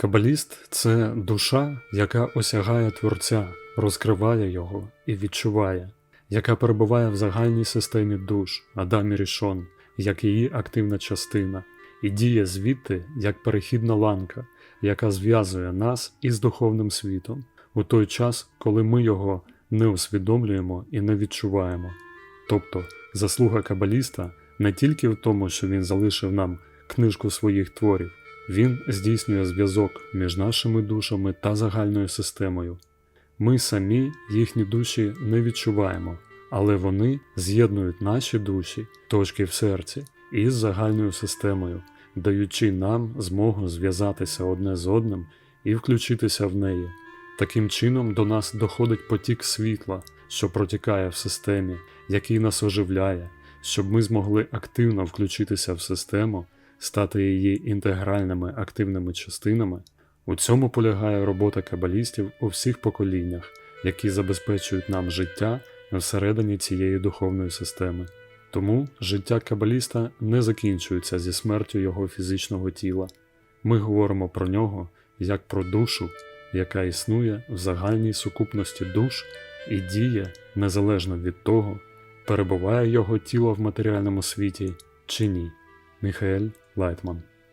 Кабаліст це душа, яка осягає Творця, розкриває його і відчуває, яка перебуває в загальній системі душ Адам і Рішон, як її активна частина, і діє звідти як перехідна ланка, яка зв'язує нас із духовним світом у той час, коли ми його не усвідомлюємо і не відчуваємо. Тобто, заслуга кабаліста не тільки в тому, що він залишив нам книжку своїх творів, він здійснює зв'язок між нашими душами та загальною системою. Ми самі їхні душі не відчуваємо, але вони з'єднують наші душі, точки в серці, із загальною системою, даючи нам змогу зв'язатися одне з одним і включитися в неї. Таким чином до нас доходить потік світла, що протікає в системі, який нас оживляє, щоб ми змогли активно включитися в систему, стати її інтегральними активними частинами. У цьому полягає робота кабалістів у всіх поколіннях, які забезпечують нам життя всередині цієї духовної системи. Тому життя кабаліста не закінчується зі смертю його фізичного тіла. Ми говоримо про нього як про душу, яка існує в загальній сукупності душ і діє незалежно від того, перебуває його тіло в матеріальному світі чи ні. Міхаель Lightman.